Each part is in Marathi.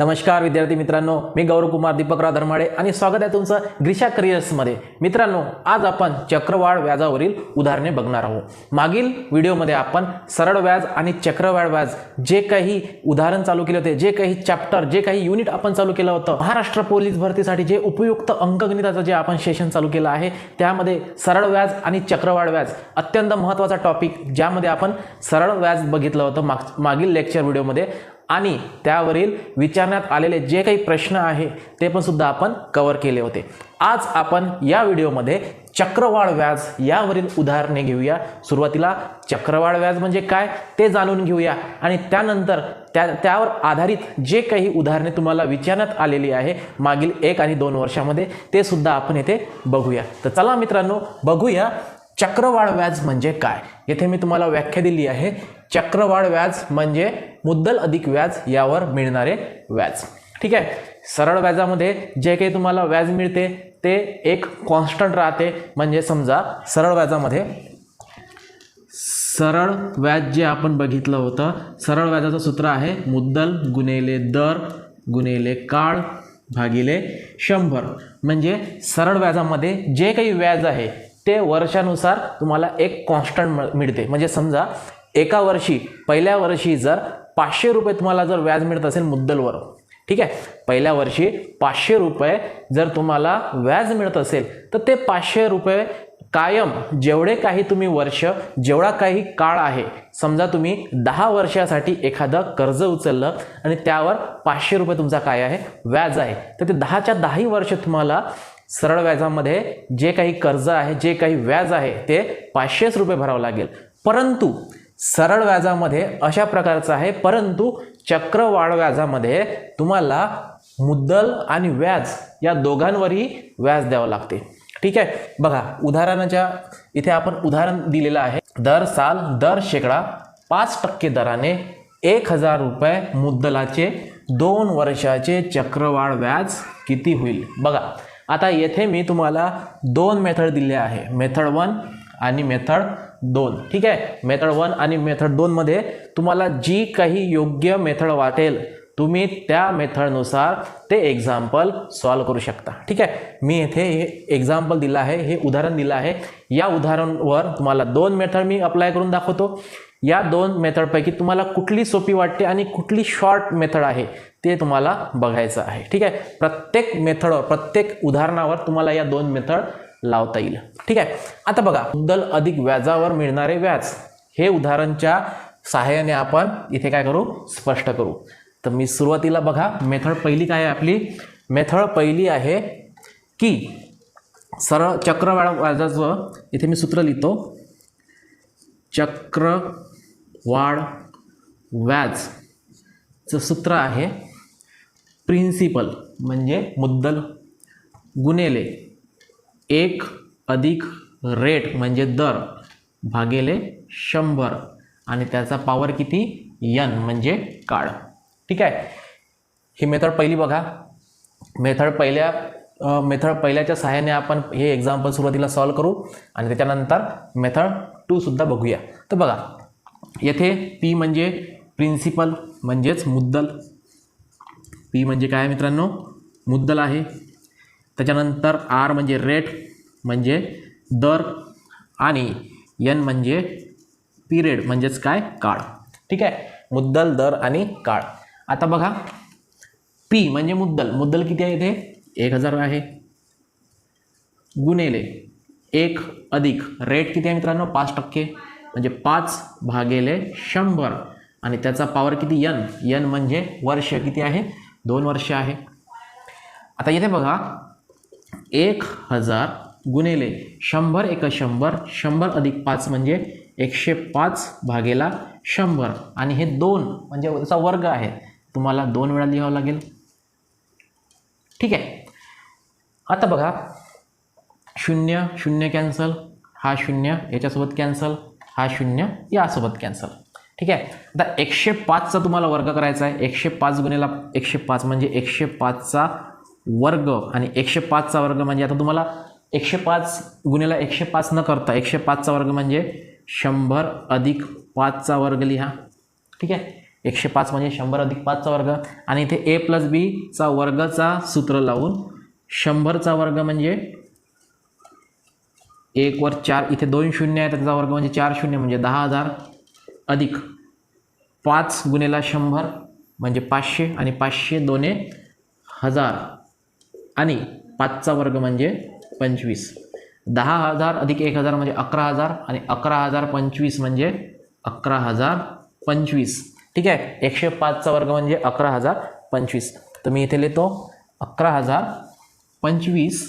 नमस्कार विद्यार्थी मित्रांनो. मी गौरवकुमार दीपकराव धर्माडे आणि स्वागत आहे तुमचं ग्रीशा करिअर्समध्ये. मित्रांनो आज आपण चक्रवाढ व्याजावरील उदाहरणे बघणार आहोत. मागील व्हिडिओमध्ये आपण सरळ व्याज आणि चक्रवाढ व्याज जे काही उदाहरण चालू केले होते जे काही चॅप्टर जे काही युनिट आपण चालू केलं होतं महाराष्ट्र पोलीस भरतीसाठी जे उपयुक्त अंकगणिताचं जे आपण सेशन चालू केलं आहे त्यामध्ये सरळ व्याज आणि चक्रवाढ व्याज अत्यंत महत्त्वाचा टॉपिक ज्यामध्ये आपण सरळ व्याज बघितलं होतं माग मागील लेक्चर व्हिडिओमध्ये. आणि त्यावरील विचारण्यात आलेले जे काही प्रश्न आहे ते पण सुद्धा आपण कवर केले होते. आज आपण या व्हिडिओमध्ये चक्रवाढ व्याज यावरील उदाहरणे घेऊया. सुरुवातीला चक्रवाढ व्याज म्हणजे काय ते जाणून घेऊया. आणि त्यानंतर त्या त्यावर आधारित जे काही उदाहरणे तुम्हाला विचारण्यात आलेली आहे मागील एक आणि दोन वर्षामध्ये ते सुद्धा आपण येथे बघूया. तर चला मित्रांनो बघूया चक्रवाढ व्याज म्हणजे काय. येथे मी तुम्हाला व्याख्या दिली आहे. चक्रवाढ व्याज म्हणजे मुद्दल अधिक व्याज यावर मिळणारे व्याज. ठीक आहे? सरळ व्याजामध्ये जे काही तुम्हाला व्याज मिळते ते एक कॉन्स्टंट राहते. म्हणजे समजा सरळ व्याजामध्ये सरळ व्याज जे आपण बघितलं होतं सरळ व्याजाचं सूत्र आहे मुद्दल गुणेले दर गुणेले काळ भागिले शंभर. म्हणजे सरळ व्याजामध्ये जे काही व्याज आहे ते वर्षानुसार तुम्हाला एक कॉन्स्टंट मिळते. म्हणजे समजा एका वर्षी पहिल्या वर्षी जर पाचशे रुपये तुम्हाला जर व्याज मिळत असेल मुद्दलवर ठीक आहे? पहिल्या वर्षी पाचशे रुपये जर तुम्हाला व्याज मिळत असेल तर ते पाचशे रुपये कायम जेवढे काही तुम्ही वर्ष जेवढा काही काळ आहे समजा तुम्ही दहा वर्षासाठी एखादं कर्ज उचललं आणि त्यावर पाचशे रुपये तुमचा काय आहे? व्याज आहे. तर ते दहाच्या दहाही वर्ष तुम्हाला सरळ व्याजामध्ये जे काही कर्ज आहे जे काही व्याज आहे ते पाचशेच रुपये भरावं लागेल. परंतु सरळ व्याजामध्ये अशा प्रकारचं आहे. परंतु चक्रवाढ व्याजामध्ये तुम्हाला मुद्दल आणि व्याज या दोघांवरही व्याज द्यावं लागते. ठीक आहे? बघा उदाहरणाच्या इथे आपण उदाहरण दिलेलं आहे. दर साल दर शेकडा पाच टक्के दराने एक हजार रुपये मुद्दलाचे दोन वर्षाचे चक्रवाढ व्याज किती होईल? बघा आता येथे मी तुम्हाला दोन मेथड दिले आहे. मेथड वन आणि मेथड दोन. ठीक आहे? मेथड वन आणि मेथड दोनमध्ये तुम्हाला जी काही योग्य मेथड वाटेल तुम्ही त्या मेथडनुसार ते एक्झाम्पल सॉल्व करू शकता. ठीक आहे? मी येथे हे एक्झाम्पल दिलं आहे हे उदाहरण दिलं आहे. या उदाहरणवर तुम्हाला दोन मेथड मी अप्लाय करून दाखवतो. या दोन मेथडपैकी तुम्हाला कुठली सोपी वाटते आणि कुठली शॉर्ट मेथड आहे ते तुम्हाला बघायचं आहे. ठीक आहे? प्रत्येक मेथडवर प्रत्येक उदाहरणावर तुम्हाला या दोन मेथड लावता येईल. ठीक आहे? आता बघा मुद्दल अधिक व्याजावर मिळणारे व्याज. हे उदाहरणच्या सहाय्याने आपण इथे काय करू? स्पष्ट करू. तर मी सुरुवातीला बघा मेथड पहिली काय आहे आपली? मेथड पहिली आहे की सरळ चक्रवाढ व्याजाचं इथे मी सूत्र लिहितो. चक्रवाढ व्याजचं सूत्र आहे प्रिन्सिपल म्हणजे मुद्दल गुणेले. एक अधिक रेट म्हणजे दर भागेले शंभर. आणि त्याचा पॉवर किती? यन म्हणजे काळ. ठीक आहे? ही मेथड पहिली बघा. मेथड पहिल्या मेथड पहिल्याच्या सहाय्याने आपण हे एक्झाम्पल सुरुवातीला सॉल्व करू आणि त्याच्यानंतर मेथड टूसुद्धा बघूया. तर बघा येथे पी म्हणजे प्रिन्सिपल म्हणजेच मुद्दल. पी म्हणजे काय मित्रांनो? मुद्दल आहे. त्याच्यानंतर आर म्हणजे रेट म्हणजे दर आणि एन म्हणजे पिरियड म्हणजेच काय? काळ. ठीक आहे? मुद्दल दर आणि काळ. आता बघा. पी म्हणजे मुद्दल. मुद्दल किती आहे इथे? एक हजार आहे. गुणेले एक अधिक. रेट किती आहे मित्रांनो? पाच टक्के. म्हणजे पाच भागेले शंभर. आणि त्याचा पॉवर किती? यन यन म्हणजे वर्ष किती आहे? दोन वर्ष आहे. आता इथे बघा. एक हजार गुणिले शंभर एक शंभर शंभर अधिक पाच म्हणजे एकशे पाच भागेला शंभर. आणि हे दोन म्हणजे त्याचा वर्ग आहे. तुम्हाला दोन वेळा लिहावं लागेल. ठीक आहे. आता बघा. शून्य शून्य कॅन्सल. हा शून्य याच्यासोबत कॅन्सल. हा शून्य यासोबत कॅन्सल. ठीक आहे. आता एकशे पाचचा तुम्हाला वर्ग करायचा आहे. एकशे पाच गुणेला एकशे पाच म्हणजे एकशे पाचचा वर्ग आणि एकशे पाचचा वर्ग म्हणजे आता तुम्हाला एकशे पाच गुन्ह्याला एकशे पाच न करता एकशे पाचचा वर्ग म्हणजे शंभर अधिक पाचचा वर्ग लिहा. ठीक आहे? एकशे पाच म्हणजे शंभर अधिक पाचचा वर्ग. आणि इथे ए प्लस बीचा वर्गचा सूत्र लावून शंभरचा वर्ग म्हणजे एक वर चार इथे दोन शून्य आहे त्याचा वर्ग म्हणजे चार शून्य म्हणजे दहा हजार अधिक पाच गुणेला शंभर म्हणजे पाचशे आणि पाचशे दोने हजार. आणि पाचचा वर्ग म्हणजे पंचवीस. दहा हजार अधिक एक हजार म्हणजे अकरा हजार आणि अकरा हजार पंचवीस म्हणजे अकरा हजार पंचवीस. ठीक आहे? एकशे पाचचा वर्ग म्हणजे अकरा हजार पंचवीस. तर मी इथे लिहितो अकरा हजार पंचवीस.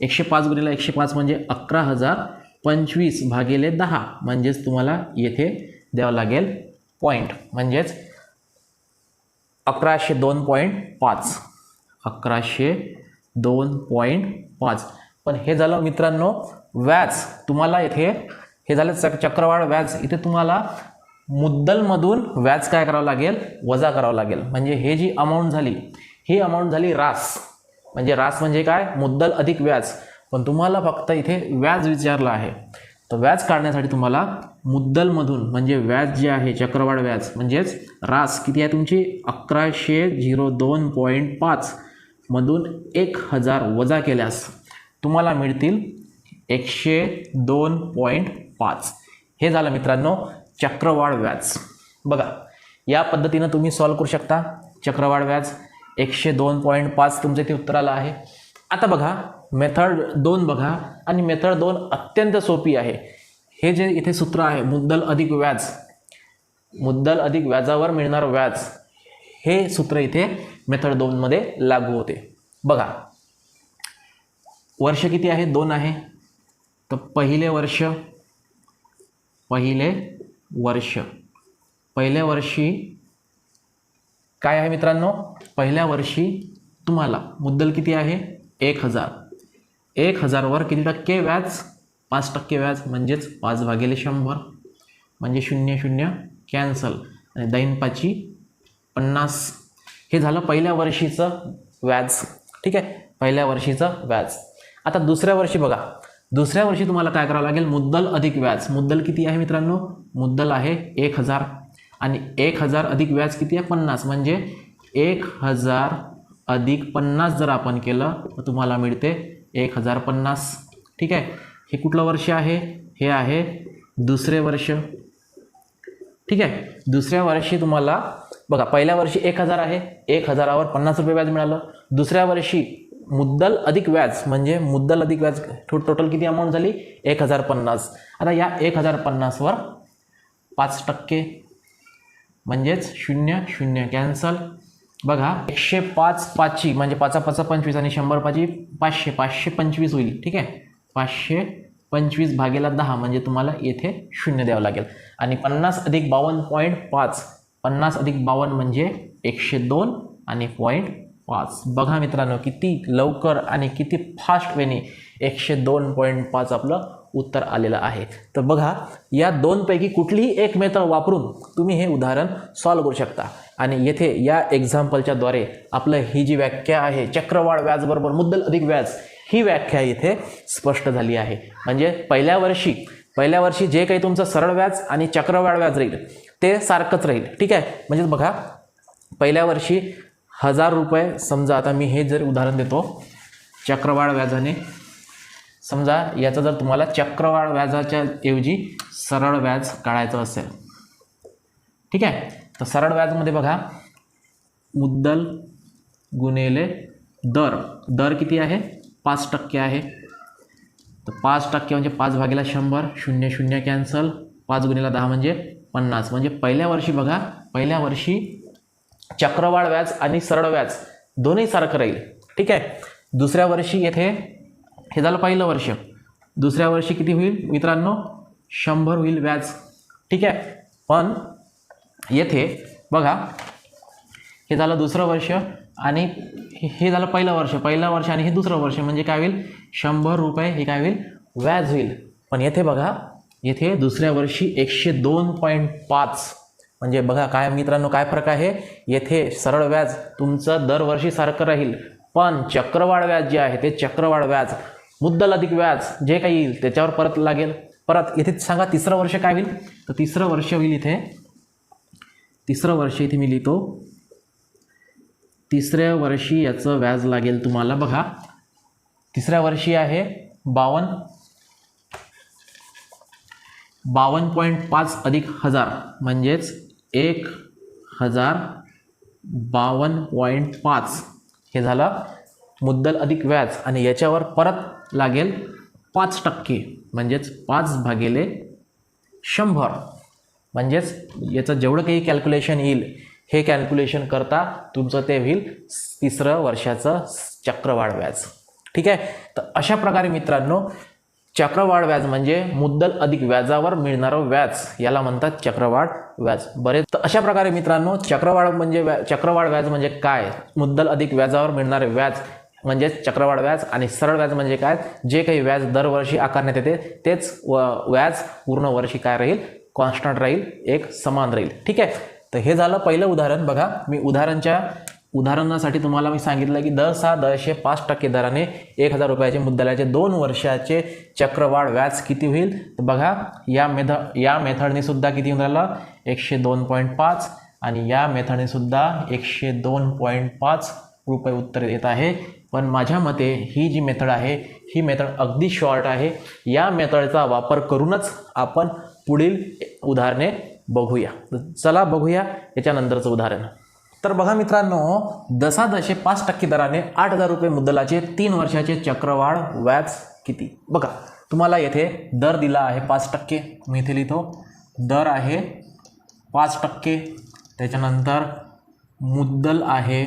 एकशे पाच गुणिला एकशे पाच म्हणजे अकरा हजार पंचवीस भागिले दहा. म्हणजेच तुम्हाला येथे द्यावं लागेल पॉईंट म्हणजेच अकराशे दोन पॉईंट पाच. अकराशे दोन पॉईंट पाच. पण हे झालं मित्रांनो व्याज. तुम्हाला इथे हे झालं चक चक्रवाढ व्याज. इथे तुम्हाला मुद्दलमधून व्याज काय करावं लागेल? वजा करावं लागेल. म्हणजे हे जी अमाऊंट झाली ही अमाऊंट झाली रास म्हणजे रास म्हणजे काय? मुद्दल अधिक व्याज. पण तुम्हाला फक्त इथे व्याज विचारलं आहे. तर व्याज काढण्यासाठी तुम्हाला मुद्दलमधून म्हणजे व्याज जे आहे चक्रवाढ व्याज म्हणजेच रास किती आहे तुमची? अकराशे झिरो दोन पॉईंट पाच. मधून एक हजार वजा केल्यास तुम्हाला मिळतील एकशे दोन पॉईंट पाच. हे झालं मित्रांनो चक्रवाढ व्याज. बघा या पद्धतीनं तुम्ही सॉल्व करू शकता चक्रवाढ व्याज. एकशे दोन पॉईंट पाच तुमचं इथे उत्तर आलं आहे. आता बघा मेथड दोन बघा आणि मेथड दोन अत्यंत सोपी आहे. हे जे इथे सूत्र आहे मुद्दल अधिक व्याज. मुद्दल अधिक व्याजावर मिळणार व्याज. हे सूत्र इथे मेथड दोनमध्ये लागू होते. बघा. वर्ष किती आहे? दोन आहे. तर पहिले वर्ष पहिले वर्ष. पहिल्या वर्षी काय आहे मित्रांनो? पहिल्या वर्षी तुम्हाला मुद्दल किती आहे? एक हजार. एक हजारवर किती टक्के व्याज? पाच टक्के व्याज म्हणजेच पाच भागेले शंभर. म्हणजे शून्य शून्य कॅन्सल. आणि दैनपाची पन्नास हे झालं पहिल्या वर्षीचं व्याज. ठीक आहे? पहिल्या वर्षीचं व्याज. आता दुसऱ्या वर्षी बघा. दुसऱ्या वर्षी तुम्हाला काय करावं लागेल? मुद्दल अधिक व्याज. मुद्दल किती आहे मित्रांनो? मुद्दल आहे एक हजार. आणि एक हजार अधिक व्याज किती आहे? पन्नास. म्हणजे एक हजार अधिक पन्नास जर आपण केलं तर तुम्हाला मिळते एक हजार पन्नास. ठीक आहे? हे कुठलं वर्ष आहे? हे आहे दुसरे वर्ष. ठीक आहे? दुसऱ्या वर्षी तुम्हाला बघा पहिल्या वर्षी एक हजार आहे एक हजारावर पन्नास रुपये व्याज मिळालं. दुसऱ्या वर्षी मुद्दल अधिक व्याज म्हणजे मुद्दल अधिक व्याज टो टोटल किती अमाऊंट झाली? एक हजार पन्नास. आता या एक हजार पन्नासवर पाच टक्के म्हणजेच शून्य शून्य कॅन्सल बघा एकशे पाच पाचची म्हणजे पाचा पाचा पंचवीस आणि शंभर पाची पाचशे पाचशे पंचवीस होईल ठीक आहे? पाचशे पंचवीस भागेला दहा म्हणजे तुम्हाला येथे शून्य द्यावं लागेल. आणि पन्नास अधिक बावन्न पॉईंट पाच पन्नास अधिक बावन्न म्हणजे एकशे दोन आणि पॉईंट पाच. बघा मित्रांनो किती लवकर आणि किती फास्ट वेने एकशे दोन पॉईंट पाच आपलं उत्तर आलेलं आहे. तर बघा या दोनपैकी कुठलीही एक मेथड वापरून तुम्ही हे उदाहरण सॉल्व करू शकता. आणि येथे या एक्झाम्पलच्याद्वारे आपलं ही जी व्याख्या आहे चक्रवाढ व्याजबरोबर मुद्दल अधिक व्याज ही व्याख्या इथे स्पष्ट झाली आहे. म्हणजे पहिल्या वर्षी पहिल्या वर्षी जे काही तुमचं सरळ व्याज आणि चक्रवाढ व्याज राहील ते सारखंच राहील. ठीक आहे? म्हणजेच बघा पहिल्या वर्षी हजार रुपये समजा आता मी हे जर उदाहरण देतो चक्रवाढ व्याजाने. समजा याचा जर तुम्हाला चक्रवाढ व्याजाच्या ऐवजी सरळ व्याज काढायचं असेल. ठीक आहे? तर सरळ व्याजमध्ये बघा मुद्दल गुणेले दर. दर किती आहे? पाच टक्के आहे. तर पाच टक्के म्हणजे पाच भागीला शंभर शून्य शून्य कॅन्सल. पाच गुणेला दहा म्हणजे पन्नास. म्हणजे पहिल्या वर्षी बघा पहिल्या वर्षी चक्रवाढ व्याज आणि सरळ व्याज दोन्ही सारखं राहील. ठीक आहे? दुसऱ्या वर्षी येथे हे झालं पहिलं वर्ष. दुसऱ्या वर्षी किती होईल? मित्रांनो शंभर होईल व्याज. ठीक आहे? पण येथे बघा हे झालं दुसरं वर्ष आणि हे- हे झालं पहिलं वर्ष. पहिलं वर्ष आणि हे दुसरं वर्ष म्हणजे काय होईल? शंभर रुपये हे काय होईल? व्याज होईल. पण येथे बघा येथे दुसऱ्या वर्षी एकशे दोन पॉईंट पाच. म्हणजे बघा काय मित्रांनो काय फरक आहे? येथे सरळ व्याज तुमचं दरवर्षी सारखं राहील पण चक्रवाढ व्याज जे आहे ते चक्रवाढ व्याज. मुद्दल अधिक व्याज जे काही येईल त्याच्यावर परत लागेल. परत येथे सांगा तिसरं वर्ष काय होईल? तर तिसरं वर्ष होईल इथे तिसरं वर्ष इथे मी लिहितो. तिसऱ्या वर्षी याचं व्याज लागेल तुम्हाला बघा. तिसऱ्या वर्षी आहे बावन्न बावन्न पॉईंट पाच अधिक हजार म्हणजेच एक हजार बावन्न पॉईंट पाच. हे झालं मुद्दल अधिक व्याज आणि याच्यावर परत लागेल पाच टक्के म्हणजेच पाच भागिले शंभर. म्हणजेच याचं जेवढं काही कॅल्क्युलेशन येईल हे कॅल्क्युलेशन करता तुमचं ते होईल तिसरं वर्षाचं चक्रवाढ व्याज. ठीक आहे? तर अशा प्रकारे मित्रांनो चक्रवाढ व्याज म्हणजे मुद्दल अधिक व्याजावर मिळणारं व्याज. याला म्हणतात चक्रवाढ व्याज. बरेच तर अशा प्रकारे मित्रांनो चक्रवाढ म्हणजे व्या चक्रवाढ व्याज म्हणजे काय? मुद्दल अधिक व्याजावर मिळणारे व्याज म्हणजेच चक्रवाढ व्याज आणि सरळ व्याज म्हणजे काय? जे काही व्याज दरवर्षी आकारण्यात येते तेच व व्याज पूर्ण वर्षी काय राहील? कॉन्स्टंट राहील एक समान राहील. ठीक आहे? तर हे झालं पहिलं उदाहरण. बघा मी उदाहरणच्या उदाहरणासाठी तुम्हाला मी सांगितलं की दर सहा दरशे पाच टक्के दराने एक हजार रुपयाचे मुद्दलाचे दोन वर्षाचे चक्रवाढ व्याज किती होईल? तर बघा या मेथ या मेथडने सुद्धा किती होऊन राहिलं? एकशे दोन पॉईंट पाच आणि या मेथडने सुद्धा एकशे दोन पॉईंट पाच रुपये उत्तर येत आहे. पण माझ्या मते ही जी मेथड आहे ही मेथड अगदी शॉर्ट आहे. या मेथडचा वापर करूनच आपण पुढील उदाहरणे बघूया. चला बघूया याच्यानंतरचं उदाहरण. तर बघा मित्रांनो दसादशे पाच टक्के दराने आठ हजार रुपये मुद्दलाचे तीन वर्षाचे चक्रवाढ व्याज किती? बघा तुम्हाला येथे दर दिला आहे पाच टक्के. मी इथे लिहितो दर आहे पाच टक्के. त्याच्यानंतर मुद्दल आहे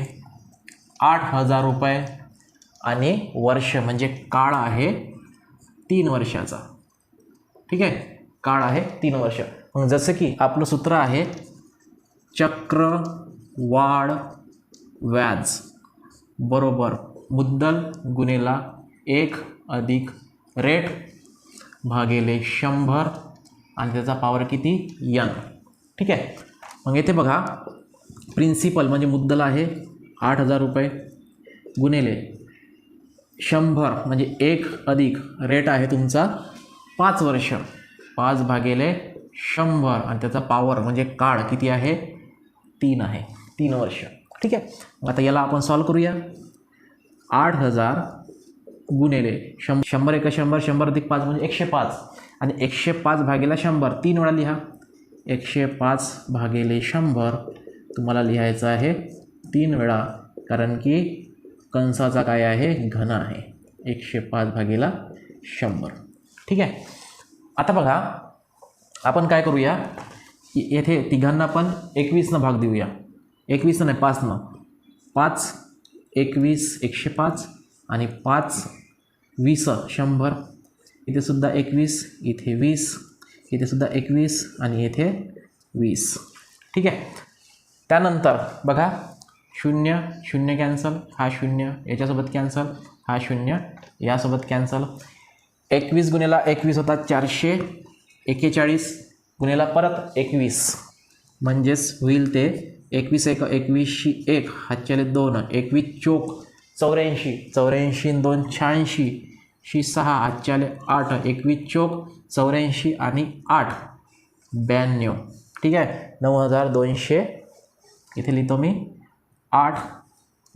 आठ हजार रुपये आणि वर्ष म्हणजे काळ आहे तीन वर्षाचा. ठीक आहे? काळ आहे तीन वर्ष. मग जसं की आपलं सूत्र आहे चक्र वाढ व्याज. बरोबर. मुद्दल गुन्हेला एक अधिक रेट भागेले शंभर आणि त्याचा पावर किती? यन ठीक आहे? मग येथे बघा. प्रिन्सिपल म्हणजे मुद्दल आहे आठ हजार रुपये. गुन्हेले शंभर म्हणजे एक अधिक रेट आहे तुमचा पाच वर्ष. पाच भागेले शंभर आणि त्याचा पावर म्हणजे काळ किती आहे? तीन आहे. तीन वर्ष. ठीक आहे? आता याला आपण सॉल्व करूया. आठ हजार गुणिले शं शंभर एका शंभर शंभर अधिक पाच म्हणजे एकशे पाच. आणि एकशे पाच भागेला शंभर. तीन वेळा लिहा. एकशे पाच भागेले शंभर तुम्हाला लिहायचं आहे तीन वेळा. कारण की कंसाचा काय आहे? घन आहे. एकशे पाच भागेला शंभर. ठीक आहे? आता बघा आपण काय करूया? येथे तिघांना पण एकवीसनं भाग देऊया. एकवीसनं नाही पाचनं पाच एकवीस एकशे पाच आणि पाच वीस शंभर. इथे सुद्धा एकवीस इथे वीस इथे सुद्धा एकवीस आणि येथे वीस. ठीक आहे? त्यानंतर बघा शून्य शून्य कॅन्सल हा शून्य याच्यासोबत कॅन्सल हा शून्य यासोबत कॅन्सल. एकवीस गुन्हेला एकवीस होता चारशे एक्केचाळीस गुन्हेला परत एकवीस म्हणजेच होईल ते एकवीस एक एकवीसशी एक हातच्याले दोन एकवीस चोक चौऱ्याऐंशी चौऱ्याऐंशी दोन शहाऐंशी शी सहा हातच्याले आठ एकवीस चोक चौऱ्याऐंशी आणि आठ. ब्याण्णव. ठीक आहे? नऊ हजार दोनशे इथे लिहितो मी आठ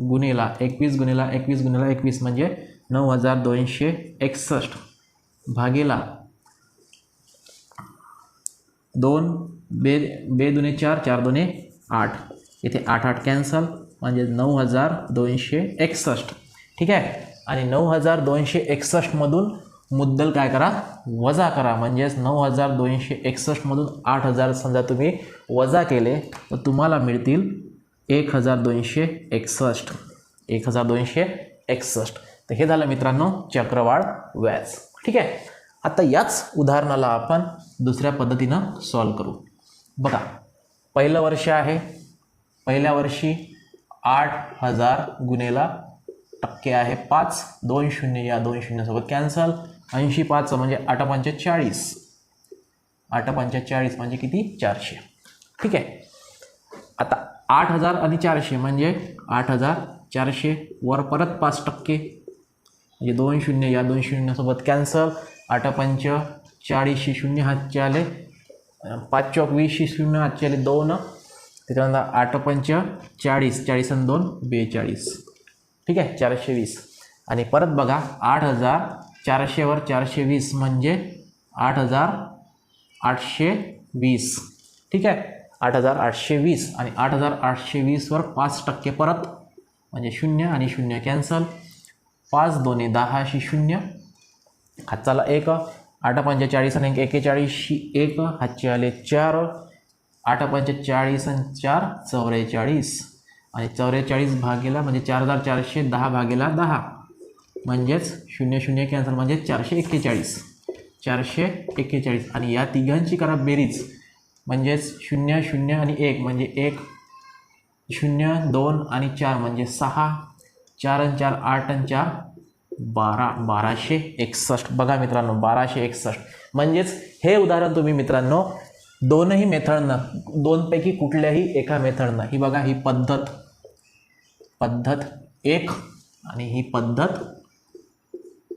गुन्हेला एकवीस गुन्हेला एकवीस गुन्हेला एकवीस म्हणजे नऊ हजार दोनशे एकसष्ट. भागेला दोन बे बे दुने चार चार दुने आठ. इथे आठ आठ कॅन्सल म्हणजे नऊ हजार दोनशे एकसष्ट. ठीक आहे? आणि नऊ हजार दोनशे एकसष्टमधून मुद्दल काय करा? वजा करा. म्हणजेच नऊ हजार दोनशे एकसष्टमधून आठ हजार समजा तुम्ही वजा केले तर तुम्हाला मिळतील एक हजार दोनशे एकसष्ट. एक हजार दोनशे एकसष्ट. तर हे झालं मित्रांनो चक्रवाढ व्याज. ठीक आहे? आता याच उदाहरणाला आपण दुसऱ्या पद्धतीनं सॉल्व करू. बघा पहिलं वर्ष आहे. पहिल्या वर्षी आठ हजार गुन्हेला टक्के आहे. पाच दोन शून्य या दोन शून्यासोबत कॅन्सल ऐंशी पाच म्हणजे आठ पंचेचाळीस आठ पंचेचाळीस म्हणजे किती? चारशे. ठीक आहे. आता आठ हजार आणि चारशे म्हणजे आठ हजार चारशे वर परत पाच टक्के. म्हणजे दोन शून्य या दोन शून्यासोबत कॅन्सल आठ पंच चाळीसशे शून्य हातचे आले पाच चौक वीस शून्य हातचे दोन त्याच्यानंतर आठ पंच चाळीस चाळीस आणि दोन बेचाळीस. ठीक आहे? चारशे वीस. आणि परत बघा आठ हजार चारशेवर चारशे वीस म्हणजे आठ हजार आठशे वीस. ठीक आहे? आठ हजार आठशे वीस आणि आठ हजार आठशे वीसवर पाच टक्के परत म्हणजे शून्य आणि शून्य कॅन्सल. पाच दोन्ही दहाशी शून्य. हाताला एक. आठ पंचेचाळीस आणि एकेचाळीसशी एक हातचे आले चार आठ पंचेचाळीस आणि चार चौवेचाळीस आणि चौवेचाळीस भागेला म्हणजे चार हजार चारशे दहा भागेला दहा. म्हणजेच शून्य शून्य कॅन्सल म्हणजे चारशे एक्केचाळीस. चारशे एक्केचाळीस. आणि या तिघांची करा बेरीज. म्हणजेच शून्य शून्य आणि एक म्हणजे एक शून्य दोन आणि चार म्हणजे सहा. चार आणि चार आठ आणि चार बारा बाराशे एकसष्ट. बघा मित्रांनो बाराशे एकसष्ट. म्हणजेच हे उदाहरण तुम्ही मित्रांनो दोनही मेथडनं दोनपैकी कुठल्याही एका मेथडनं ही बघा ही पद्धत पद्धत एक आणि ही पद्धत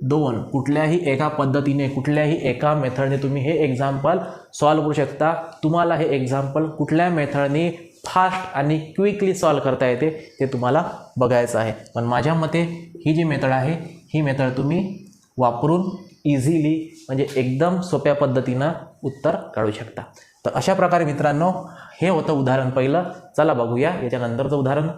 दोन. कुठल्याही एका पद्धतीने कुठल्याही एका मेथडने तुम्ही हे एक्झाम्पल सॉल्व करू शकता. तुम्हाला हे एक्झाम्पल कुठल्या मेथडने फास्ट आणि क्विकली सॉल्व करता येते ते तुम्हाला बघायचं आहे. पण माझ्या मते ही जी मेथड आहे ही मेथड तुम्ही वापरून इझिली म्हणजे एकदम सोप्या पद्धतीनं उत्तर काढू शकता. तर अशा प्रकारे मित्रांनो हे होतं उदाहरण पहिलं. चला बघूया याच्यानंतरचं उदाहरण.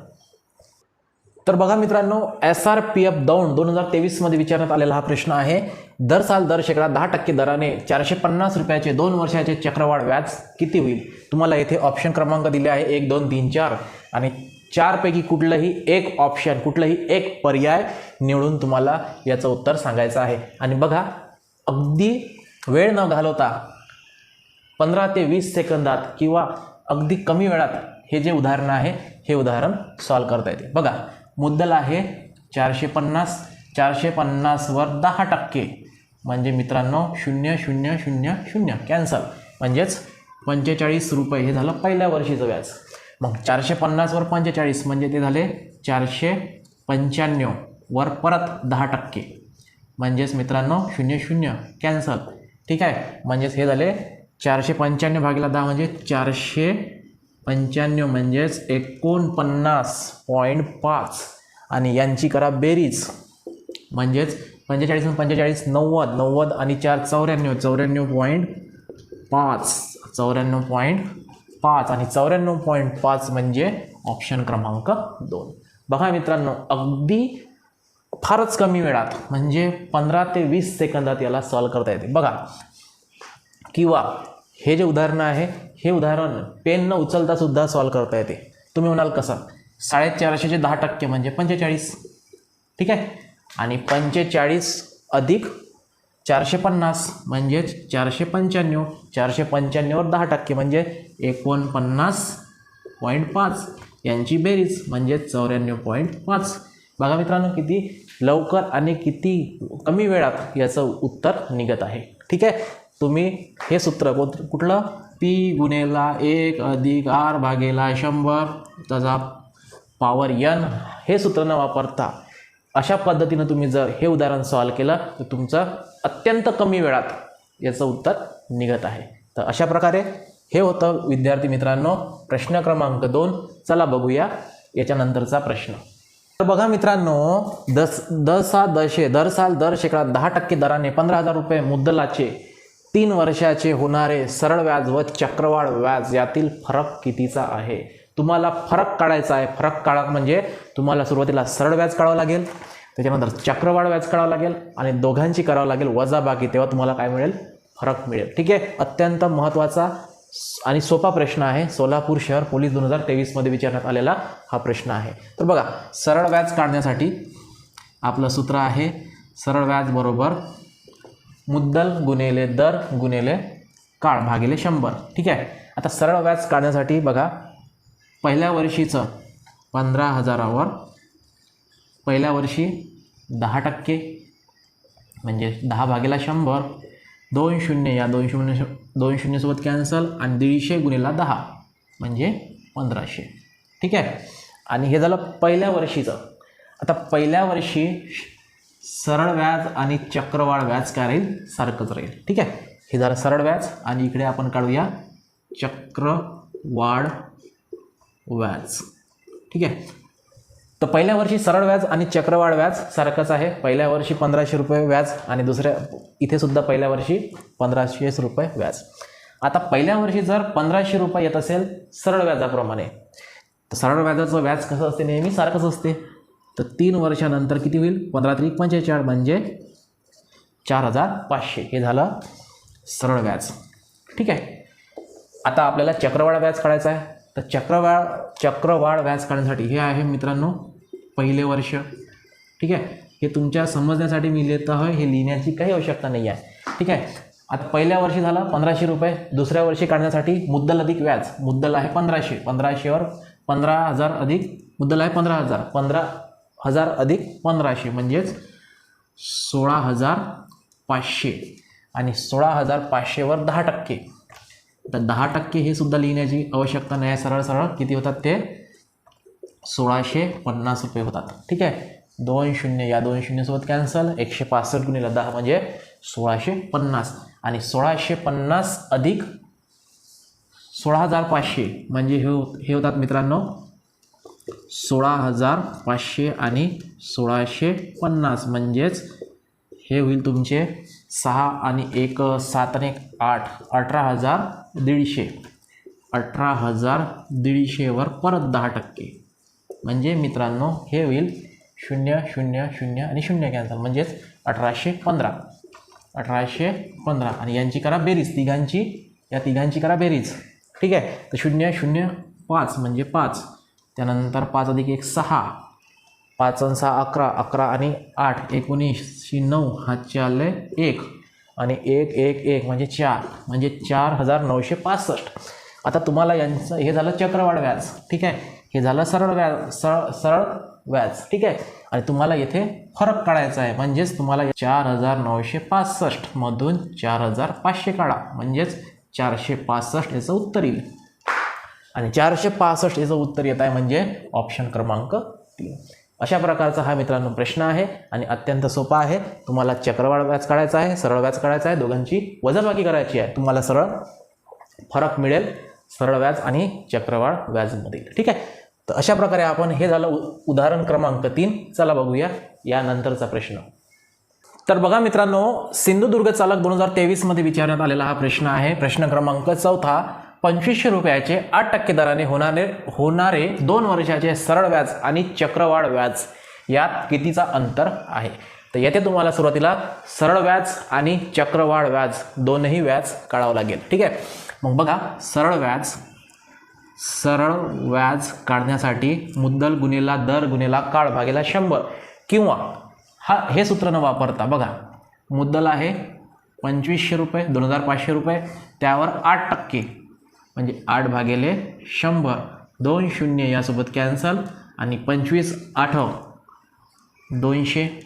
तर बघा मित्रांनो S R P F Daund दोन हजार तेवीसमध्ये विचारण्यात आलेला हा प्रश्न आहे. दर साल दर शेकडा दहा टक्के दराने चारशे पन्नास रुपयाचे दोन वर्षाचे चक्रवाढ व्याज किती होईल? तुम्हाला येथे ऑप्शन क्रमांक दिले आहे एक दोन तीन चार. आणि चारपैकी कुठलंही एक ऑप्शन कुठलंही एक पर्याय निवडून तुम्हाला याचं उत्तर सांगायचं आहे. आणि बघा अगदी वेळ न घालवता पंधरा ते वीस सेकंदात किंवा अगदी कमी वेळात हे जे उदाहरण आहे हे उदाहरण सॉल्व करता येते. बघा मुद्दल आहे चारशे पन्नास चारशे पन्नासवर दहा टक्के. म्हणजे मित्रांनो शून्य शून्य शून्य शून्य. कॅन्सल म्हणजेच पंचेचाळीस रुपये. हे झालं पहिल्या वर्षीचं व्याज. मग चारशे पन्नासवर पंचेचाळीस म्हणजे ते झाले चारशे पंच्याण्णव वर परत दहा टक्के. म्हणजेच मित्रांनो शून्य शून्य कॅन्सल ठीक आहे? म्हणजेच हे झाले चारशे पंच्याण्णव भागीला दहा म्हणजे चारशे पंच्याण्णव म्हणजेच एकोणपन्नास पॉईंट पाच. आणि यांची करा बेरीज. म्हणजेच पंचेचाळीस पंचेचाळीस नव्वद नव्वद आणि चार चौऱ्याण्णव चौऱ्याण्णव पॉईंट पाच. चौऱ्याण्णव पॉईंट पाच आणि चौऱ्याण्णव पॉईंट पाच म्हणजे ऑप्शन क्रमांक दोन. बघा मित्रांनो अगदी फारच कमी वेळात म्हणजे पंधरा ते वीस सेकंदात याला सॉल्व करता येते. बघा किंवा हे जे उदाहरण आहे हे उदाहरण पेन न उचलता सुद्धा सॉल्व करता येते. तुम्ही म्हणाल कसं? साडेचारशेचे दहा टक्के म्हणजे पंचेचाळीस. ठीक आहे? आणि पंचेचाळीस अधिक चारशे पन्नास म्हणजेच चारशे पंच्याण्णव चारशे पंच्याण्णववर दहा टक्के म्हणजे एकोणपन्नास पॉईंट पाच. यांची बेरीज म्हणजे चौऱ्याण्णव पॉईंट पाच. बघा मित्रांनो किती लवकर आणि किती कमी वेळात याचं उत्तर निघत आहे. ठीक आहे? तुम्ही हे सूत्र कोण कुठलं? पी गुणेला एक अधिक आर भागेला शंभर. त्याचा पॉवर यन हे सूत्र न वापरता अशा पद्धतीनं तुम्ही जर हे उदाहरण सॉल्व केलं तर तुमचं अत्यंत कमी वेळात याचं उत्तर निघत आहे. तर अशा प्रकारे हे होतं विद्यार्थी मित्रांनो. प्रश्न क्रमांक दोन. चला बघूया याच्यानंतरचा प्रश्न. तर बघा मित्रांनो दस दसा दशे दर साल दर शेकडा दहा टक्के दराने पंधरा हजार रुपये मुद्दलाचे तीन वर्षाचे होणारे सरळ व्याज व चक्रवाढ व्याज यातील फरक कितीचा आहे? तुम्हाला फरक काढायचा आहे. फरक काढा म्हणजे तुम्हाला सुरुवातीला सरळ व्याज काढावं लागेल त्याच्यानंतर चक्रवाढ व्याज काढावं लागेल आणि दोघांची करावं लागेल वजाबाकी तेव्हा तुम्हाला काय मिळेल? फरक मिळेल. ठीक आहे? अत्यंत महत्त्वाचा आणि सोपा प्रश्न आहे. सोलापूर शहर पोलीस दोन हजार तेवीसमध्ये विचारण्यात आलेला हा प्रश्न आहे. तर बघा सरळ व्याज काढण्यासाठी आपलं सूत्र आहे सरळ व्याज बरोबर मुद्दल गुन्हेले दर गुन्हेले काळ भागिले शंभर. ठीक आहे? आता सरळ व्याज काढण्यासाठी बघा पहिल्या वर्षीचं पंधरा हजारावर पहिल्या वर्षी दहा टक्के म्हणजे दहा भागेला शंभर दोन शून्य या दोन शून्य दोन शून्यसोबत कॅन्सल आणि दीडशे गुणिला दहा म्हणजे पंधराशे. ठीक आहे? आणि हे झालं पहिल्या वर्षीचं. आता पहिल्या वर्षी सरळ व्याज आणि चक्रवाढ व्याज काय राहील सारखंच राहील. ठीक आहे? हे झालं सरळ व्याज आणि इकडे आपण काढूया चक्रवाढ व्याज. ठीक आहे? तर पहिल्या वर्षी सरळ व्याज आणि चक्रवाढ व्याज सारखंच आहे. पहिल्या वर्षी पंधराशे रुपये व्याज आणि दुसऱ्या इथे सुद्धा पहिल्या वर्षी पंधराशेच रुपये व्याज. आता पहिल्या वर्षी जर पंधराशे रुपये येत असेल सरळ व्याजाप्रमाणे तर सरळ व्याजाचं व्याज कसं असते नेहमी? सारखंच असते. तर तीन वर्षानंतर किती होईल? पंधरा त्रिक पंचेचाळ म्हणजे चार हजार पाचशे हे झालं सरळ व्याज. ठीक आहे? आता आपल्याला चक्रवाढ व्याज काढायचं आहे. तर चक्रवाढ चक्रवाढ व्याज काढण्यासाठी हे आहे मित्रांनो पहिले वर्ष. ठीक आहे? हे तुमच्या समजण्यासाठी मी लिहित आहे. हे लिहिण्याची काही आवश्यकता नाही आहे. ठीक आहे? आता पहिल्या वर्षी झाला पंधराशे रुपये. दुसऱ्या वर्षी काढण्यासाठी मुद्दल अधिक व्याज. मुद्दल आहे पंधराशे. पंधराशेवर पंधरा हजार अधिक मुद्दल आहे पंधरा हजार. पंधरा हजार अधिक पंधराशे. म्हणजेच सोळा हजार पाचशे. आणि सोळा हजार पाचशेवर दहा टक्के. तर दहा टक्के हे सुद्धा लिहिण्याची आवश्यकता नाही. सरळ सरळ किती होतात ते? सोळाशे पन्नास रुपये होतात. ठीक आहे? दोन शून्य या दोन शून्यसोबत कॅन्सल एकशे पासष्ट गुणिला दहा म्हणजे सोळाशे पन्नास. आणि सोळाशे पन्नास अधिक सोळा हजार पाचशे म्हणजे हे हे होतात मित्रांनो सोळा हजार पाचशे आणि सोळाशे पन्नास. म्हणजेच हे होईल तुमचे सहा आणि एक सात आणि एक आठ. अठरा हजार दीडशे. अठरा हजार दीडशेवर परत दहा टक्के. म्हणजे मित्रांनो हे होईल शून्य शून्य शून्य आणि शून्य कॅन्सल म्हणजेच अठराशे पंधरा. अठराशे पंधरा. आणि यांची करा बेरीज. तिघांची या तिघांची करा बेरीज. ठीक आहे? तर शून्य शून्य पाच. म्हणजे पाच. त्यानंतर पाच अधिक एक सहा. पाच आणि सहा अकरा. अकरा आणि आठ. एकोणीसशे नऊ. हातचे आले एक. आणि एक एक एक म्हणजे चार म्हणजे चार हजार नऊशे पासष्ट. आता तुम्हाला यांचं हे झालं चक्रवाढ व्याज ठीक आहे? हे झालं सरळ व्याज सरळ सरळ व्याज ठीक आहे? आणि तुम्हाला येथे फरक काढायचा आहे. म्हणजेच तुम्हाला चार हजार नऊशे पासष्टमधून चार हजार पाचशे काढा. म्हणजेच चारशे पासष्ट याचं उत्तर येईल. आणि चारशे पासष्ट याचं उत्तर येत आहे म्हणजे ऑप्शन क्रमांक तीन. अशा प्रकारचा हा मित्रांनो प्रश्न आहे आणि अत्यंत सोपा आहे. तुम्हाला चक्रवाढ व्याज काढायचा आहे सरळ व्याज काढायचा आहे दोघांची वजनबाकी करायची आहे. तुम्हाला सरळ फरक मिळेल सरळ व्याज आणि चक्रवाढ व्याजमधील. ठीक आहे? तर अशा प्रकारे आपण हे झालं उ- उदाहरण क्रमांक तीन. चला बघूया यानंतरचा प्रश्न. तर बघा मित्रांनो सिंधुदुर्ग चालक दोन हजार तेवीसमध्ये विचारण्यात आलेला हा प्रश्न आहे. प्रश्न क्रमांक चौथा पंचवीसशे रुपयाचे आठ टक्के दराने होणारे होणारे दोन वर्षाचे सरळ व्याज आणि चक्रवाढ व्याज यात कितीचा अंतर आहे? तर येथे तुम्हाला सुरुवातीला सरळ व्याज आणि चक्रवाढ व्याज दोनही व्याज काढावं लागेल. ठीक आहे? मग बघा सरळ व्याज सरळ व्याज काढण्यासाठी मुद्दल गुन्हेला दर गुन्हेला काळ भागेला शंभर. किंवा हा हे सूत्र न वापरता बघा मुद्दल आहे पंचवीसशे रुपये दोन हजार पाचशे रुपये त्यावर आठ टक्के म्हणजे आठ भागेले शंभर. दोन शून्य यासोबत कॅन्सल आणि पंचवीस आठव. दोनशे.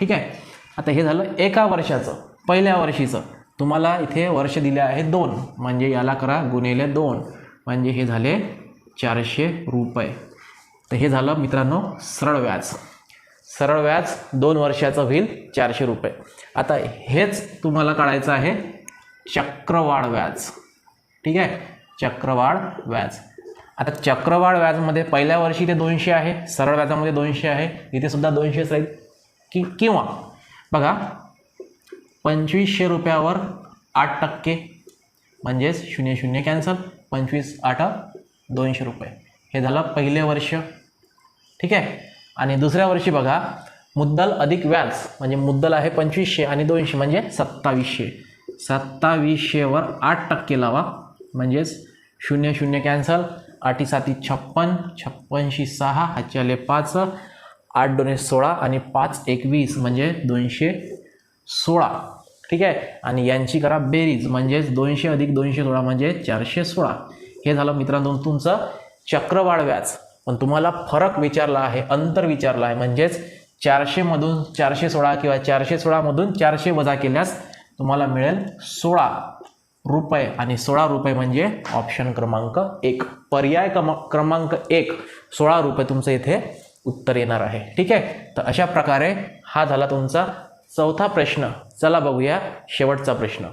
ठीक आहे? आता हे झालं एका वर्षाचं पहिल्या वर्षीचं. तुम्हाला इथे वर्ष दिले आहे दोन. म्हणजे याला करा गुन्हेले दोन. म्हणजे हे झाले चारशे रुपये. तर हे झालं मित्रांनो सरळ व्याज. सरळ व्याज दोन वर्षाचं होईल चारशे रुपये. आता हेच तुम्हाला काढायचं आहे चक्रवाढ व्याज. ठीक आहे? चक्रवाढ व्याज. आता चक्रवाढ व्याजमध्ये पहिल्या वर्षी ते दोनशे आहे सरळ व्याजामध्ये दोनशे आहे इथे सुद्धा दोनशेच राहील की किंवा बघा पंचवीसशे रुपयावर आठ टक्के म्हणजेच शून्य शून्य कॅन्सल पंचवीस आठ दोनशे रुपये. हे झालं पहिले वर्ष. ठीक आहे? आणि दुसऱ्या वर्षी बघा मुद्दल अधिक व्याज म्हणजे मुद्दल आहे पंचवीसशे आणि दोनशे म्हणजे सत्तावीसशे. सत्तावीसशेवर आठ टक्के लावा म्हणजेच शून्य शून्य कॅन्सल आठी साती छप्पन छप्पनशी सहा हातचे आले पाच आठ दोन सोळा आणि पाच एकवीस म्हणजे दोनशे सोळा. ठीक आहे? आणि यांची करा बेरीज म्हणजेच दोनशे अधिक दोनशे सोळा म्हणजे चारशे सोळा. हे झालं मित्रांनो तुमचं चक्रवाढ व्याज. पण तुम्हाला फरक विचारला आहे अंतर विचारला आहे म्हणजेच चारशेमधून चारशे सोळा किंवा चारशे सोळामधून चारशे वजा केल्यास तुम्हाला मिळेल सोळा. रुपये आणि सोळा रुपये म्हणजे ऑप्शन क्रमांक एक. पर्याय क्रम क्रमांक एक सोळा रुपये तुमचं इथे उत्तर येणार आहे. ठीक आहे? तर अशा प्रकारे हा झाला तुमचा चौथा प्रश्न. चला बघूया शेवटचा प्रश्न.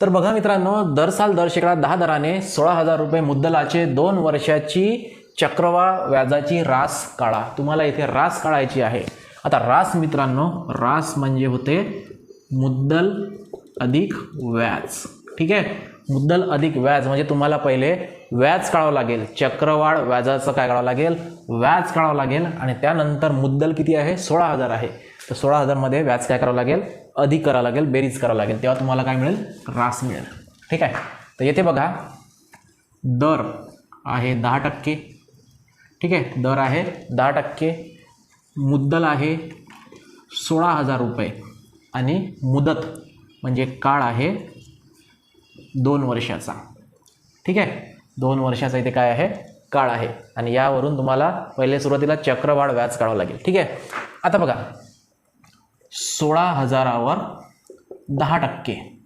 तर बघा मित्रांनो दर साल दर शेकडा दहा दराने सोळा हजार रुपये मुद्दलाचे दोन वर्षाची चक्रवाढ व्याजाची रास काढा. तुम्हाला इथे रास काढायची आहे. आता रास मित्रांनो रास म्हणजे होते मुद्दल अधिक व्याज. ठीक आहे? मुद्दल अधिक व्याज म्हणजे तुम्हाला पहिले व्याज काढावं लागेल. चक्रवाढ व्याजाचं काय काढावं लागेल? व्याज काढावं लागेल आणि त्यानंतर मुद्दल किती आहे? सोळा हजार आहे. तर सोळा हजारमध्ये व्याज काय करावं लागेल? अधिक करावं लागेल बेरीज करावं लागेल. तेव्हा तुम्हाला काय मिळेल? रास मिळेल. ठीक आहे? तर येथे बघा. दर आहे दहा टक्के. ठीक आहे? दर आहे दहा टक्के. मुद्दल आहे सोळा हजार रुपये. आणि मुदत म्हणजे काळ आहे दोन वर्षाचा. ठीक आहे? दोन वर्षाचा इथे काय आहे? काळ आहे. आणि यावरून तुम्हाला पहिले सुरुवातीला चक्रवाढ व्याज काढावं लागेल. ठीक आहे? आता बघा. सोळा हजारावर दहा टक्के.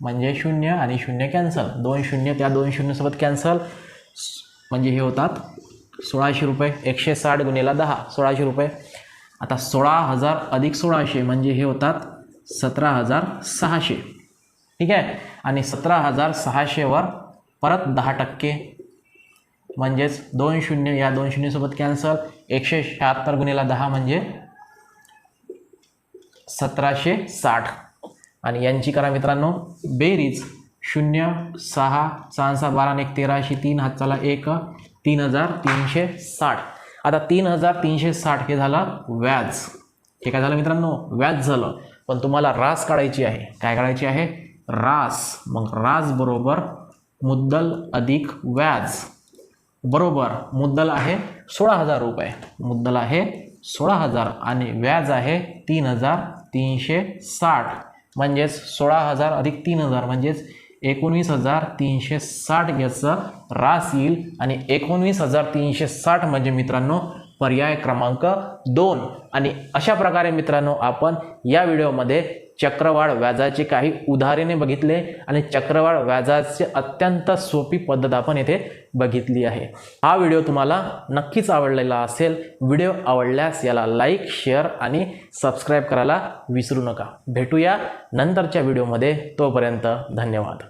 म्हणजे शून्य आणि शून्य कॅन्सल. दोन शून्य त्या दोन शून्यसोबत कॅन्सल. म्हणजे हे होतात सोळाशे रुपये एकशे साठ गुन्हेला दहा. सोळाशे रुपये. आता सोळा हजार अधिक सोळाशे म्हणजे हे होतात सतरा हजार सहाशे. ठीक आहे? आणि सतरा हजार सहाशेवर परत दहा टक्के. म्हणजेच दोन शून्य या दोन शून्यसोबत कॅन्सल एकशे शहात्तर गुणेला दहा म्हणजे सतराशे साठ. आणि यांची करा मित्रांनो बेरीज. शून्य सहा सहा बारा आणि एक तेराशे तीन हाताला एक तीन हजार तीनशे साठ. आता तीन हजार तीनशे साठ हे झालं व्याज. हे काय झालं मित्रांनो? व्याज झालं. पण तुम्हाला रास काढायची आहे. काय काढायची आहे? रास. मग रास बरोबर मुद्दल अधिक व्याज. बरोबर मुद्दल आहे सोळा हजार रुपये. मुद्दल आहे सोळा हजार आणि व्याज आहे तीन हजार तीनशे साठ. म्हणजेच सोळा हजार अधिक तीन हजार म्हणजेच एकोणवीस हजार तीनशे साठ याचं रास येईल. आणि एकोणवीस हजार तीनशे साठ म्हणजे मित्रांनो पर्याय क्रमांक दोन. आणि अशा प्रकारे मित्रांनो आपण या व्हिडिओमध्ये चक्रवाढ व्याजाचे काही उदाहरणे बघितले आणि चक्रवाढ व्याजाची अत्यंत सोपी पद्धत आपण येथे बघितली आहे. हा व्हिडिओ तुम्हाला नक्कीच आवडलेला असेल व्हिडिओ आवडल्यास याला लाईक शेअर आणि सबस्क्राईब करायला विसरू नका. भेटूया नंतरच्या व्हिडिओमध्ये. तोपर्यंत धन्यवाद.